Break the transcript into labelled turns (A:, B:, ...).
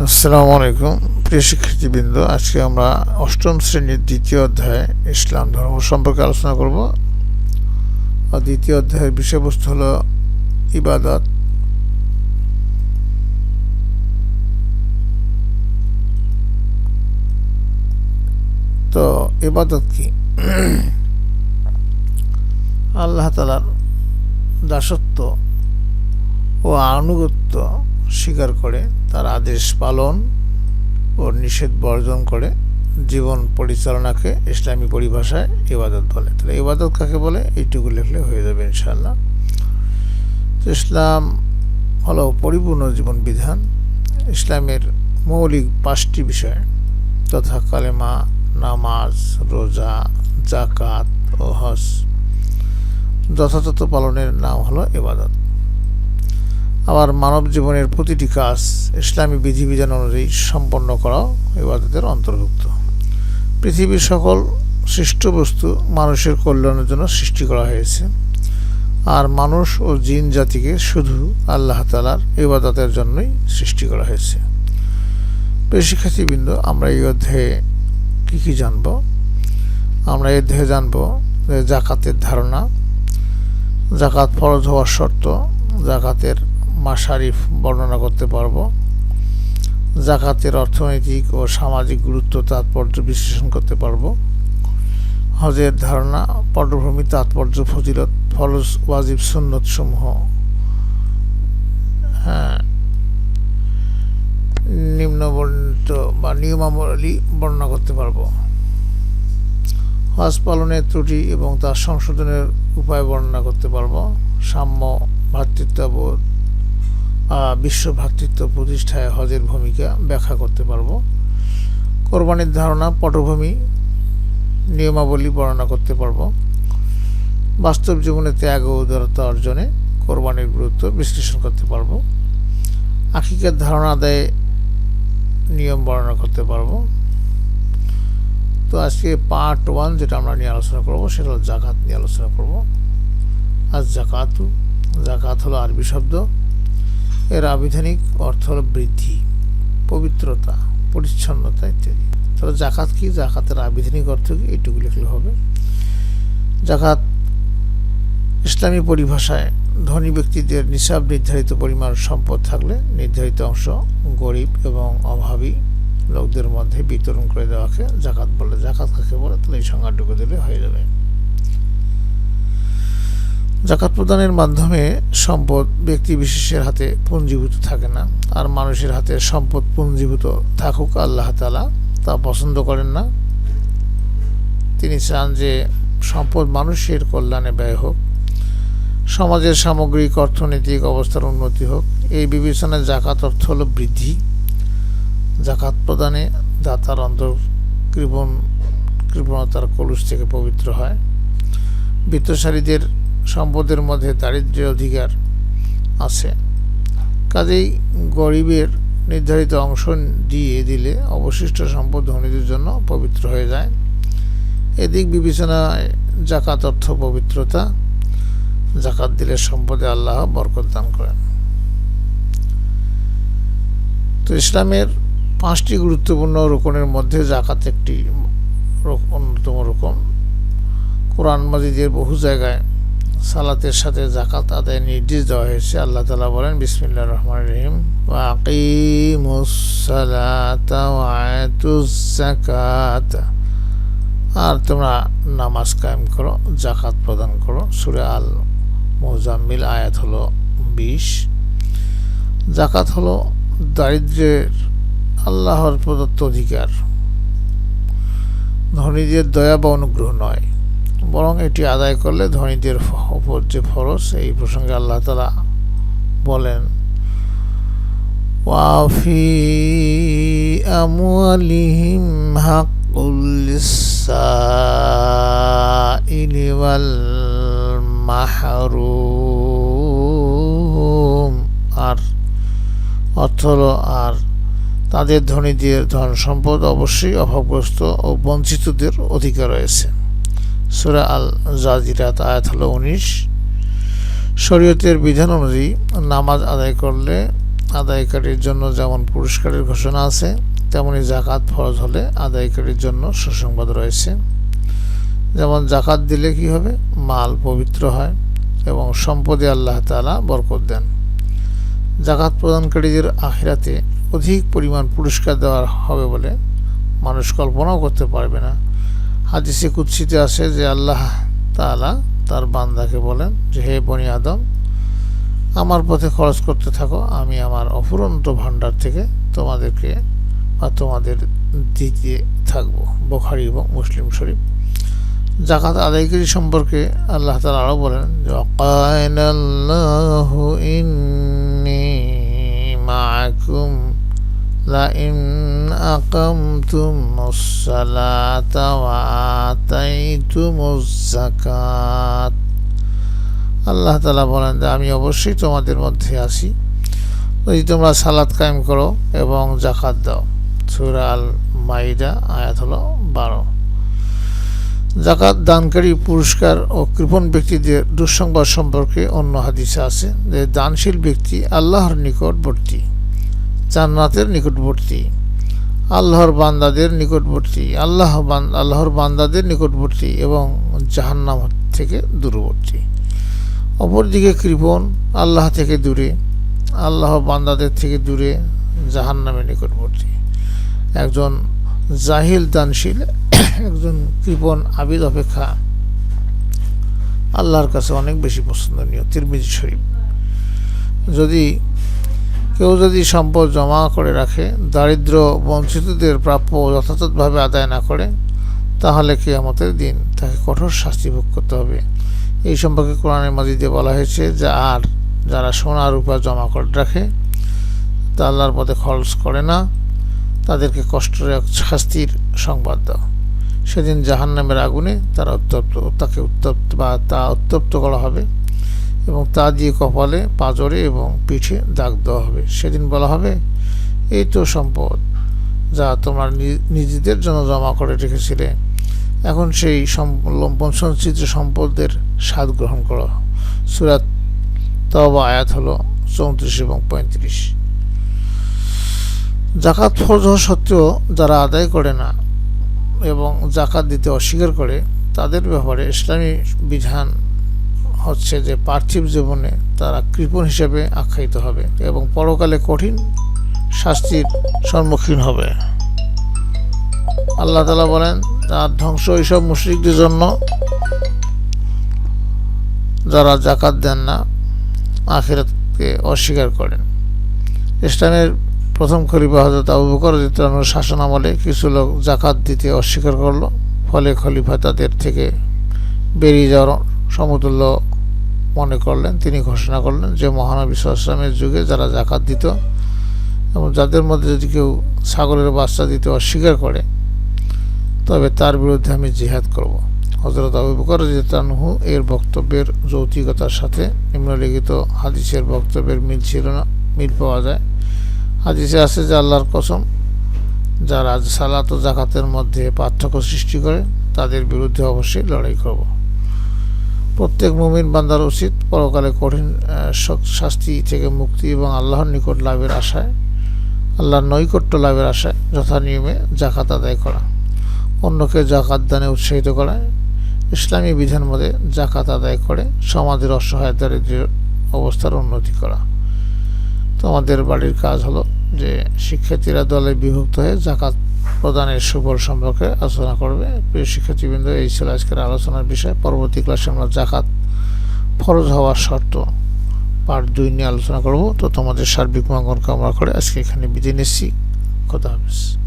A: আসসালামু আলাইকুম। প্রিয় শিক্ষার্থীবৃন্দ, আজকে আমরা অষ্টম শ্রেণির দ্বিতীয় অধ্যায় ইসলাম ধর্ম সম্পর্কে আলোচনা করব। আর দ্বিতীয় অধ্যায়ের বিষয়বস্তু হলো ইবাদত। তো ইবাদত কি? আল্লাহ তালার দাসত্ব ও আনুগত্য স্বীকার করে, তার আদেশ পালন ও নিষেধ বর্জন করে জীবন পরিচালনাকে ইসলামী পরিভাষায় ইবাদত বলে। তাহলে ইবাদত কাকে বলে? এইটুকু লিখলে হয়ে যাবে ইনশাল্লাহ ইসলাম হলো পরিপূর্ণ জীবন বিধান। ইসলামের মৌলিক পাঁচটি বিষয় তথা কালেমা, নামাজ, রোজা জাকাত ও হজ। যথাযথ পালনের নাম হলো ইবাদত। আবার মানব জীবনের প্রতিটি কাজ ইসলামী বিধিবিধান অনুযায়ী সম্পন্ন করাও ইবাদতের অন্তর্ভুক্ত। পৃথিবীর সকল সৃষ্ট বস্তু মানুষের কল্যাণের জন্য সৃষ্টি করা হয়েছে। আর মানুষ ও জিন জাতিকে শুধু আল্লাহ তালার ইবাদতের জন্যই সৃষ্টি করা হয়েছে। শিক্ষার্থীবৃন্দ, আমরা এই অধ্যায়ে কী কী জানব? আমরা এই অধ্যায়ে জানব যে জাকাতের ধারণা, জাকাত ফরজ হওয়ার শর্ত, জাকাতের মাসারিফ বর্ণনা করতে পারব। জাকাতের অর্থনৈতিক ও সামাজিক গুরুত্ব তাৎপর্য বিশ্লেষণ করতে পারব। হজের ধারণা, পটভূমি তাৎপর্য, ফজিলত, ফরজ, ওয়াজিব সুন্নত সমূহ হ্যাঁ। নিম্নবর্ণিত বা নিয়মাবলী বর্ণনা করতে পারব। হজ পালনের ত্রুটি এবং তার সংশোধনের উপায় বর্ণনা করতে পারব। সাম্য ভ্রাতৃত্ববোধ বিশ্ব ভ্রাতৃত্ব প্রতিষ্ঠায় হজের ভূমিকা ব্যাখ্যা করতে পারব। কোরবানির ধারণা, পটভূমি, নিয়মাবলী বর্ণনা করতে পারব। বাস্তব জীবনে ত্যাগ ও উদারতা অর্জনে কোরবানির গুরুত্ব বিশ্লেষণ করতে পারব। আকিকের ধারণা আদায়ে নিয়ম বর্ণনা করতে পারব। তো আজকে পার্ট ওয়ান যেটা আমরা নিয়ে আলোচনা করব, সেটা হলো জাকাত নিয়ে আলোচনা করব। আর জাকাতু, জাকাত হলো আরবি শব্দ। এর আবিধানিক অর্থ হলো বৃদ্ধি, পবিত্রতা, পরিচ্ছন্নতা ইত্যাদি। তাহলে জাকাত কি? জাকাতের আবিধানিক অর্থ কি? এইটুকু লিখলে হবে। জাকাত ইসলামী পরিভাষায় ধনী ব্যক্তিদের নিসাব নির্ধারিত পরিমাণ সম্পদ থাকলে নির্ধারিত অংশ গরিব এবং অভাবী লোকদের মধ্যে বিতরণ করে দেওয়াকে জাকাত বলে। জাকাত কাকে বলে? তাহলে এই সংজ্ঞাটুকু দিলে হয়ে যাবে। জাকাত প্রদানের মাধ্যমে সম্পদ ব্যক্তি বিশেষের হাতে পুঞ্জীভূত থাকে না। আর মানুষের হাতে সম্পদ পুঞ্জীভূত থাকুক আল্লাহ তালা তা পছন্দ করেন না। তিনি চান যে সম্পদ মানুষের কল্যাণে ব্যয় হোক, সমাজের সামগ্রিক অর্থনৈতিক অবস্থার উন্নতি হোক। এই বিবেচনায় জাকাত অর্থ হল বৃদ্ধি। জাকাত প্রদানে দাতার অন্তর কৃপণ কৃপণতার কলুষ থেকে পবিত্র হয়। বিত্তশালীদের সম্পদের মধ্যে দারিদ্র্যের অধিকার আছে। কাজেই গরিবের নির্ধারিত অংশ দিয়ে দিলে অবশিষ্ট সম্পদ ধনীদের জন্য পবিত্র হয়ে যায়। এদিক বিবেচনায় জাকাত অর্থ পবিত্রতা জাকাত দিলে সম্পদে আল্লাহ বরকত দান করেন। তো ইসলামের পাঁচটি গুরুত্বপূর্ণ রোকনের মধ্যে জাকাত একটি অন্যতম রকম কোরআন মাজিদের বহু জায়গায় সালাতের সাথে জাকাত আদায় নির্দেশ দেওয়া হয়েছে। আল্লাহ তালা বলেন বিসমিল্লা রহমান রহিম। জাকাত আর তোমরা নামাজ কায়েম করো জাকাত প্রদান করো। সুরে আল মোজাম্মিল আয়াত হলো বিশ। জাকাত হলো দারিদ্র্যের আল্লাহর প্রদত্ত অধিকার। ধনীদের দয়া বা অনুগ্রহ নয়। বরং এটি আদায় করলে ধনীদের ওপর যে ফরজ, এই প্রসঙ্গে আল্লাহ তালা বলেন ওয়াফি আমুয়ালিহিম হাকুল্লিসাইলি ওয়াল মাহরুম। আর অর্থ আর তাদের ধনীদের ধন সম্পদ অবশ্যই অভাবগ্রস্ত ও বঞ্চিতদের অধিকার রয়েছে। সুরা আল জাজিরাত আয়াত হলো উনিশ। শরীয়তের বিধান অনুযায়ী নামাজ আদায় করলে আদায়কারীর জন্য যেমন পুরস্কারের ঘোষণা আছে, তেমনি জাকাত ফরজ হলে আদায়কারীর জন্য সুসংবাদ রয়েছে। যেমন জাকাত দিলে কি হবে? মাল পবিত্র হয় এবং সম্পদে আল্লাহ তাআলা বরকত দেন। জাকাত প্রদানকারীদের আখিরাতে অধিক পরিমাণ পুরস্কার দেওয়া হবে বলে মানুষ কল্পনাও করতে পারবে না। হাদিসে কুৎসিতে আসে যে আল্লাহ তাআলা তার বান্দাকে বলেন যে, হে বনি আদম, আমার পথে খরচ করতে থাকো, আমি আমার অফুরন্ত ভাণ্ডার থেকে তোমাদেরকে বা তোমাদের দিতে থাকব। বোখারি এবং মুসলিম শরীফ। জাকাত আদায়কারী সম্পর্কে আল্লাহ তালা আরও বলেন যে অকায়নাল্লাহু ইন্নি মাকুম আকামতুমুস সালাতা ওয়া আতাইতুমুজ যাকাত আল্লাহ তালা বলেন যে, আমি অবশ্যই তোমাদের মধ্যে আছি। যদি তোমরা সালাদ কায়েম করো এবং জাকাত দাও। সুরা মাইদা আয়াত হলো বারো। জাকাত দানকারী, পুরস্কার ও কৃপণ ব্যক্তিদের দুঃসংবাদ সম্পর্কে অন্য হাদিসে আছে যে, দানশীল ব্যক্তি আল্লাহর নিকটবর্তী। জান্নাতের নিকটবর্তী, আল্লাহর বান্দাদের নিকটবর্তী, আল্লাহ আল্লাহর বান্দাদের নিকটবর্তী এবং জাহান্নাম থেকে দূরবর্তী। অপরদিকে কৃপণ আল্লাহ থেকে দূরে, আল্লাহ বান্দাদের থেকে দূরে, জাহান্নামের নিকটবর্তী। একজন জাহিল দানশীল, একজন কৃপণ আবিদ অপেক্ষা আল্লাহর কাছে অনেক বেশি পছন্দনীয়, তিরমিজি শরীফ। যদি কেউ যদি সম্পদ জমা করে রাখে, দারিদ্র বঞ্চিতদের প্রাপ্য যথাযথভাবে আদায় না করে, তাহলে কে কেয়ামতের দিন তাকে কঠোর শাস্তি ভোগ করতে হবে। এই সম্পর্কে কোরআনের মাজিদে বলা হয়েছে যে, আর যারা সোনা রূপা জমা করে রাখে, তা আল্লাহর পথে খরচ করে না। তাদেরকে কষ্টের এক শাস্তির সংবাদ দাও। সেদিন জাহান্নামের আগুনে তারা উত্তপ্ত, তাকে উত্তপ্ত বা তা উত্তপ্ত করা হবে। এবং তা দিয়ে কপালে, পাজরে এবং পিঠে দাগ দেওয়া হবে। সেদিন বলা হবে, এই তো সম্পদ যা তোমরা নিজেদের জন্য জমা করে রেখেছিলে। এখন সেই লম্পন সঞ্চিত সম্পদের স্বাদ গ্রহণ করো। সুরাত তবা আয়াত হলো চৌত্রিশ এবং পঁয়ত্রিশ। জাকাত ফরজ হওয়া সত্ত্বেও যারা আদায় করে না এবং জাকাত দিতে অস্বীকার করে, তাদের ব্যাপারে ইসলামী বিধান হচ্ছে যে পার্থিব জীবনে তারা কৃপণ হিসেবে আখ্যায়িত হবে এবং পরকালে কঠিন শাস্তির সম্মুখীন হবে। আল্লাহ তালা বলেন তার ধ্বংস এইসব মুশ্রিকদের জন্য যারা জাকাত দেন না, আখিরাতকে অস্বীকার করেন। ইসলামের প্রথম খলিফা হজরত আবু বকর শাসন আমলে কিছু লোক জাকাত দিতে অস্বীকার করল। ফলে খলিফা তাদের থেকে বেরিয়ে যাওয়ার সমতুল্য মনে করলেন, তিনি ঘোষণা করলেন যে মহানবী সাল্লামের যুগে যারা জাকাত দিত এবং যাদের মধ্যে যদি কেউ ছাগলের বাচ্চা দিতে অস্বীকার করে, তবে তার বিরুদ্ধে আমি জিহাদ করব। হজরত আবু বকর জিতানহু এর বক্তব্যের যৌতিকতার সাথে নিম্নলিখিত হাদিসের বক্তব্যের মিল ছিল না, মিল পাওয়া যায়। হাদিসে আছে যে আল্লাহর কসম, যারা সালাত ও জাকাতের মধ্যে পার্থক্য সৃষ্টি করে, তাদের বিরুদ্ধে অবশ্যই লড়াই করব। প্রত্যেক মুমিন বান্দার উচিত পরকালে কঠিন শাস্তি থেকে মুক্তি এবং আল্লাহর নিকট লাভের আশায়, আল্লাহর নৈকট্য লাভের আশায় যথা নিয়মে জাকাত আদায় করা। অন্যকে জাকাত দানে উৎসাহিত করা। ইসলামী বিধান মধ্যে জাকাত আদায় করে সমাজের অসহায় দারিদ্র অবস্থার উন্নতি করা। তো আমাদের বাড়ির কাজ হলো যে শিক্ষার্থীরা দলে বিভক্ত হয়ে জাকাত প্রদানের সুফল সম্পর্কে আলোচনা করবে। প্রিয় শিক্ষার্থীবৃন্দ, এই ছিল আজকের আলোচনার বিষয়। পরবর্তী ক্লাসে আমরা জাকাত ফরজ হওয়ার শর্ত পার্ট দুই নিয়ে আলোচনা করব। তো তোমাদের সার্বিক মঙ্গল কামনা করে আজকে এখানে বিদায় নিচ্ছি। কথা হাফিজ।